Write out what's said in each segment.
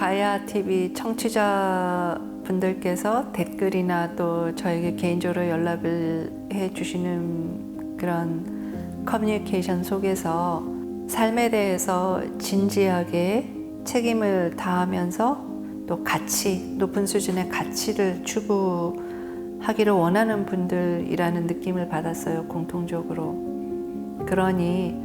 가야 TV 청취자 분들께서 댓글이나 또 저에게 개인적으로 연락을 해 주시는 그런 커뮤니케이션 속에서 삶에 대해서 진지하게 책임을 다하면서 또 가치, 높은 수준의 가치를 추구하기를 원하는 분들이라는 느낌을 받았어요, 공통적으로. 그러니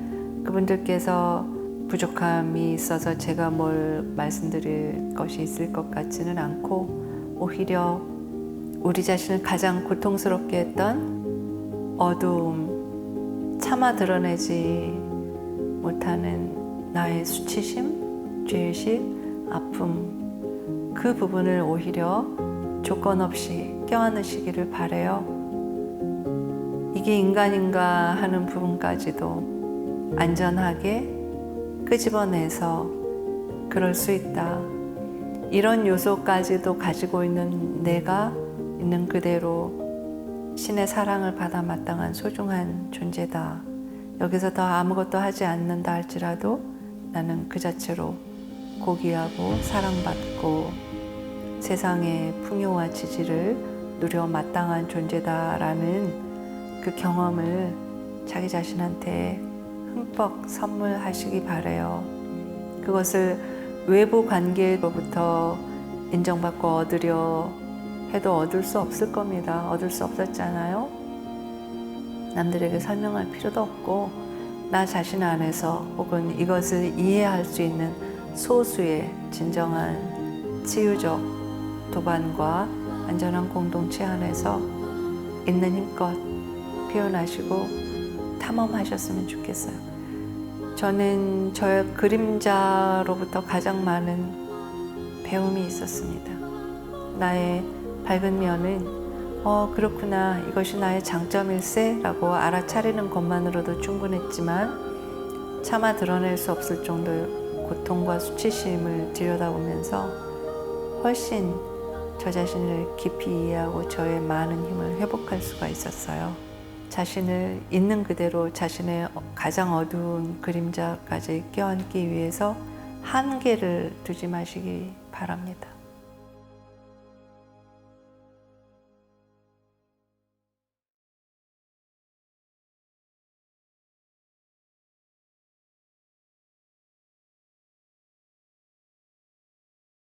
그분들께서 부족함이 있어서 제가 뭘 말씀드릴 것이 있을 것 같지는 않고 오히려 우리 자신을 가장 고통스럽게 했던 어두움, 차마 드러내지 못하는 나의 수치심, 죄의식, 아픔 그 부분을 오히려 조건 없이 껴안으시기를 바래요. 이게 인간인가 하는 부분까지도 안전하게 끄집어내서 그럴 수 있다. 이런 요소까지도 가지고 있는 내가 있는 그대로 신의 사랑을 받아 마땅한 소중한 존재다. 여기서 더 아무것도 하지 않는다 할지라도 나는 그 자체로 고귀하고 사랑받고 세상의 풍요와 지지를 누려 마땅한 존재다라는 그 경험을 자기 자신한테 흠뻑 선물하시기 바래요. 그것을 외부 관계로부터 인정받고 얻으려 해도 얻을 수 없을 겁니다. 얻을 수 없었잖아요. 남들에게 설명할 필요도 없고 나 자신 안에서 혹은 이것을 이해할 수 있는 소수의 진정한 치유적 도반과 안전한 공동체 안에서 있는 힘껏 표현하시고 탐험하셨으면 좋겠어요. 저는 저의 그림자로부터 가장 많은 배움이 있었습니다. 나의 밝은 면은 어, 그렇구나. 이것이 나의 장점일세? 라고 알아차리는 것만으로도 충분했지만 차마 드러낼 수 없을 정도의 고통과 수치심을 들여다보면서 훨씬 저 자신을 깊이 이해하고 저의 많은 힘을 회복할 수가 있었어요. 자신을 있는 그대로 자신의 가장 어두운 그림자까지 껴안기 위해서 한계를 두지 마시기 바랍니다.